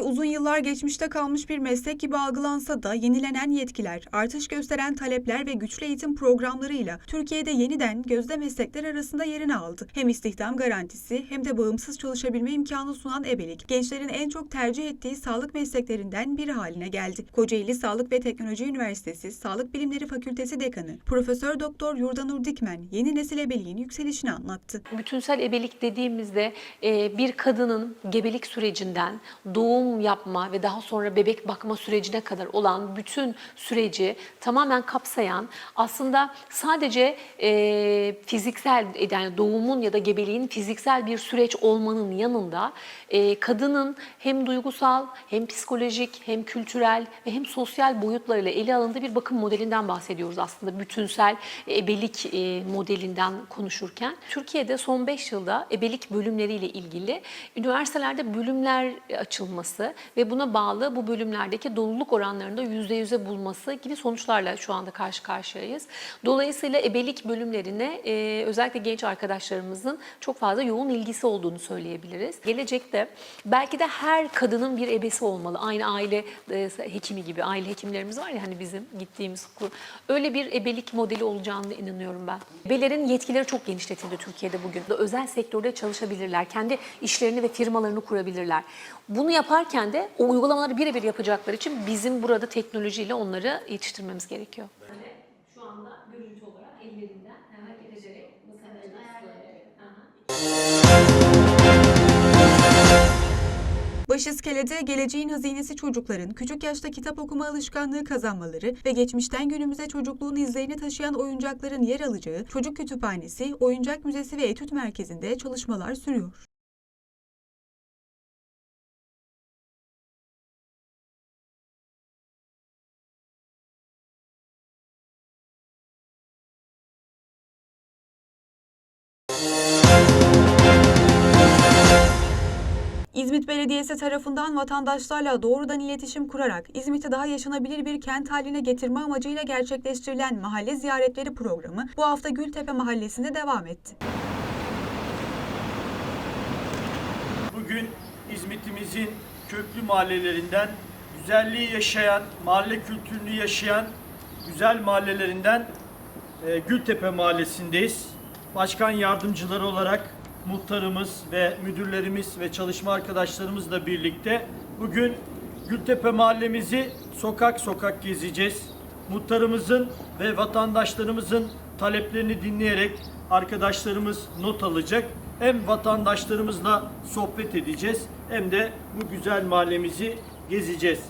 Uzun yıllar geçmişte kalmış bir meslek gibi algılansa da yenilenen yetkiler, artış gösteren talepler ve güçlü eğitim programlarıyla Türkiye'de yeniden gözde meslekler arasında yerini aldı. Hem istihdam garantisi hem de bağımsız çalışabilme imkanı sunan ebelik, gençlerin en çok tercih ettiği sağlık mesleklerinden biri haline geldi. Kocaeli Sağlık ve Teknoloji Üniversitesi Sağlık Bilimleri Fakültesi Dekanı Profesör Doktor Yurdanur Dikmen yeni nesil ebeliğin yükselişini anlattı. Bütünsel ebelik dediğimizde bir kadının gebelik sürecinden doğum yapma ve daha sonra bebek bakma sürecine kadar olan bütün süreci tamamen kapsayan aslında sadece e, fiziksel yani doğumun ya da gebeliğin fiziksel bir süreç olmanın yanında e, kadının hem duygusal hem psikolojik hem kültürel ve hem sosyal boyutlarıyla ele alındığı bir bakım modelinden bahsediyoruz aslında bütünsel ebelik e, modelinden konuşurken. Türkiye'de son 5 yılda ebelik bölümleriyle ilgili üniversitelerde bölümler açılması ve buna bağlı bu bölümlerdeki doluluk oranlarında %100'e bulması gibi sonuçlarla şu anda karşı karşıyayız. Dolayısıyla ebelik bölümlerine e, özellikle genç arkadaşlarımızın çok fazla yoğun ilgisi olduğunu söyleyebiliriz. Gelecekte belki de her kadının bir ebesi olmalı. Aynı aile e, hekimi gibi aile hekimlerimiz var ya hani bizim gittiğimiz. Öyle bir ebelik modeli olacağını inanıyorum ben. Ebelerin yetkileri çok genişletildi Türkiye'de bugün. Özel sektörde çalışabilirler. Kendi işlerini ve firmalarını kurabilirler. Bunu yaparken de o uygulamaları birebir yapacakları için bizim burada teknolojiyle onları yetiştirmemiz gerekiyor. Şu anda görüntü olarak ellerinden hareket ederek Başiskele'de geleceğin hazinesi çocukların küçük yaşta kitap okuma alışkanlığı kazanmaları ve geçmişten günümüze çocukluğun izlerini taşıyan oyuncakların yer alacağı çocuk kütüphanesi, oyuncak müzesi ve etüt merkezinde çalışmalar sürüyor. İzmit Belediyesi tarafından vatandaşlarla doğrudan iletişim kurarak İzmit'i daha yaşanabilir bir kent haline getirme amacıyla gerçekleştirilen mahalle ziyaretleri programı bu hafta Gültepe Mahallesi'nde devam etti. Bugün İzmit'imizin köklü mahallelerinden, güzelliği yaşayan, mahalle kültürünü yaşayan güzel mahallelerinden e, Gültepe Mahallesi'ndeyiz. Başkan yardımcıları olarak muhtarımız ve müdürlerimiz ve çalışma arkadaşlarımızla birlikte bugün Gültepe mahallemizi sokak sokak gezeceğiz. Muhtarımızın ve vatandaşlarımızın taleplerini dinleyerek arkadaşlarımız not alacak. Hem vatandaşlarımızla sohbet edeceğiz hem de bu güzel mahallemizi gezeceğiz.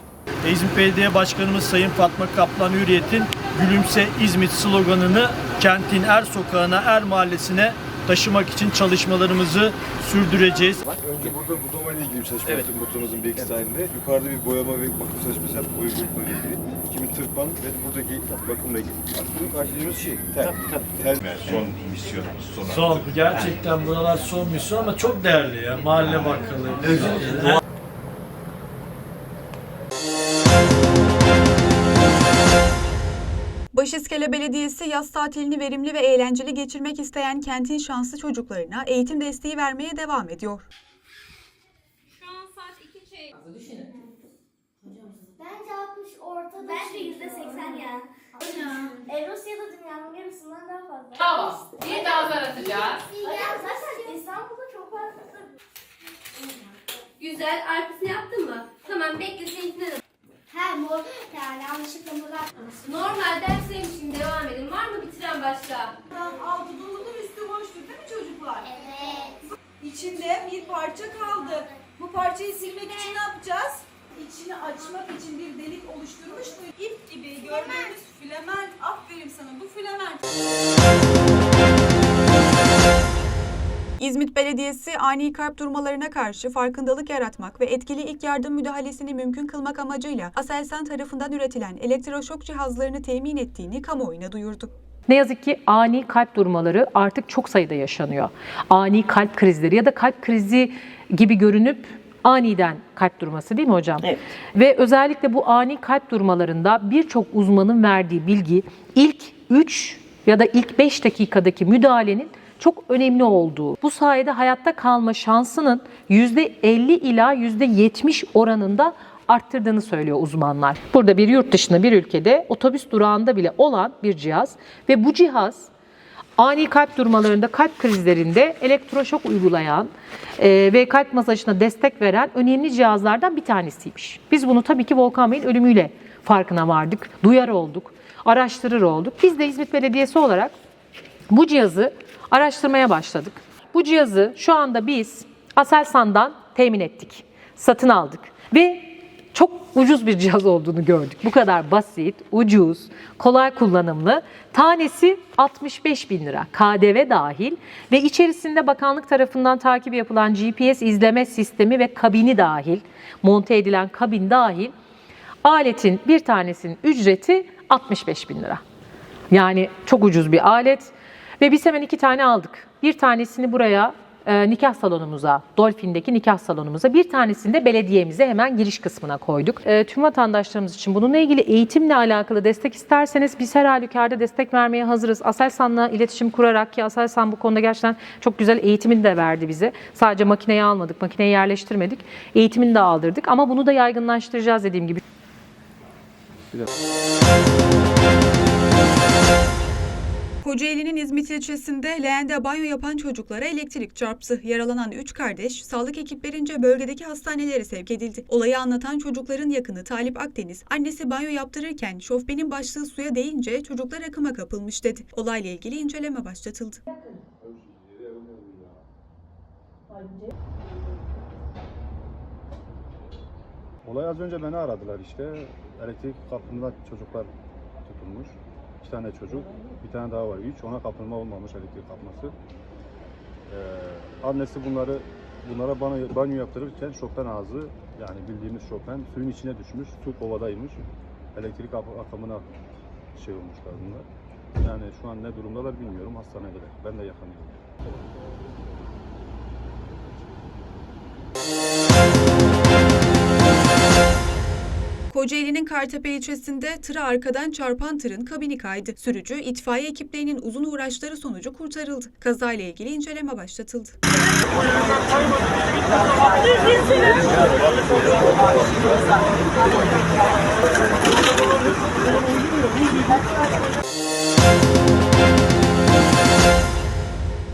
İzmit Belediye Başkanımız Sayın Fatma Kaplan Hürriyet'in Gülümse İzmit sloganını kentin er sokağına, er mahallesine taşımak için çalışmalarımızı sürdüreceğiz. Önce burada budama ile ilgili bir çalışma yaptık muhtarımızın bilgisi dahilinde. Yukarıda bir boyama ve bakım çalışması yaptık. Boya grupla ilgili. Kimi tırpan ve buradaki bakımla ilgili. Aslında karşıladığımız şey tel. Tel. son misyonumuz, son Son, gerçekten buralar son misyon ama çok değerli ya. Mahalle bakkalı. Başiskele Belediyesi yaz tatilini verimli ve eğlenceli geçirmek isteyen kentin şanslı çocuklarına eğitim desteği vermeye devam ediyor. Şu an saat 2 çeyrek. Bence 60 ortada. Bence yüzde 80 ya. Evrosya'da dünyanın yarısından daha fazla. Tamam. Bir daha zar atacağız. Ya zaten İstanbul'da çok fazla. Güzel. Arkasını yaptın mı? Tamam bekle seninkine de. Yani yanlışlıkla mor Normal dersleymişim devam edin. Var mı bitiren başka? Altı doludur üstü boştur değil mi çocuklar? Evet. İçinde bir parça kaldı. Bu parçayı silmek için ne yapacağız? İçini açmak için bir delik oluşturmuş mu? İp gibi gördüğümüz filament. Aferin sana bu filament. İzmit Belediyesi ani kalp durmalarına karşı farkındalık yaratmak ve etkili ilk yardım müdahalesini mümkün kılmak amacıyla Aselsan tarafından üretilen elektroşok cihazlarını temin ettiğini kamuoyuna duyurdu. Ne yazık ki ani kalp durmaları artık çok sayıda yaşanıyor. Ani kalp krizleri ya da kalp krizi gibi görünüp aniden kalp durması değil mi hocam? Evet. Ve özellikle bu ani kalp durmalarında birçok uzmanın verdiği bilgi ilk 3 ya da ilk 5 dakikadaki müdahalenin çok önemli olduğu, bu sayede hayatta kalma şansının %50 ila %70 oranında arttırdığını söylüyor uzmanlar. Burada bir yurt dışında bir ülkede otobüs durağında bile olan bir cihaz ve bu cihaz ani kalp durmalarında, kalp krizlerinde elektroşok uygulayan e, ve kalp masajına destek veren önemli cihazlardan bir tanesiymiş. Biz bunu tabii ki Volkan Bey'in ölümüyle farkına vardık, duyar olduk, araştırır olduk. Biz de İzmit Belediyesi olarak bu cihazı araştırmaya başladık. Bu cihazı şu anda biz Aselsan'dan temin ettik, satın aldık ve çok ucuz bir cihaz olduğunu gördük. Bu kadar basit, ucuz, kolay kullanımlı. Tanesi 65 bin lira, KDV dahil ve içerisinde bakanlık tarafından takip yapılan GPS izleme sistemi ve kabini dahil, monte edilen kabin dahil aletin bir tanesinin ücreti 65 bin lira. Yani çok ucuz bir alet ve biz hemen iki tane aldık. Bir tanesini buraya e, nikah salonumuza, Dolphin'deki nikah salonumuza, bir tanesini de belediyemize hemen giriş kısmına koyduk. E, tüm vatandaşlarımız için bununla ilgili eğitimle alakalı destek isterseniz biz her halükarda destek vermeye hazırız. Aselsan'la iletişim kurarak ki Aselsan bu konuda gerçekten çok güzel eğitimini de verdi bize. Sadece makineyi almadık, makineyi yerleştirmedik. Eğitimini de aldırdık ama bunu da yaygınlaştıracağız dediğim gibi. Kocaeli'nin İzmit ilçesinde leğende banyo yapan çocuklara elektrik çarptı. Yaralanan 3 kardeş sağlık ekiplerince bölgedeki hastanelere sevk edildi. Olayı anlatan çocukların yakını Talip Akdeniz, annesi banyo yaptırırken şofbenin başlığı suya değince çocuklar akıma kapılmış dedi. Olayla ilgili inceleme başlatıldı. Olay az önce beni aradılar işte. Elektrik kapında çocuklar tutulmuş. İki tane çocuk, bir tane daha var. Üç. Ona kapılma olmamış elektrik kapması. Ee, annesi bunları bunlara banyo, banyo yaptırırken şopen ağzı yani bildiğimiz şopen suyun içine düşmüş. Su kovadaymış. Elektrik ak- akımına şey olmuşlar bunlar. Yani şu an ne durumdalar bilmiyorum. Hastaneye gider. Ben de yakınıyım. Kocaeli'nin Kartepe ilçesinde tıra arkadan çarpan tırın kabini kaydı. Sürücü itfaiye ekiplerinin uzun uğraşları sonucu kurtarıldı. Kazayla ilgili inceleme başlatıldı.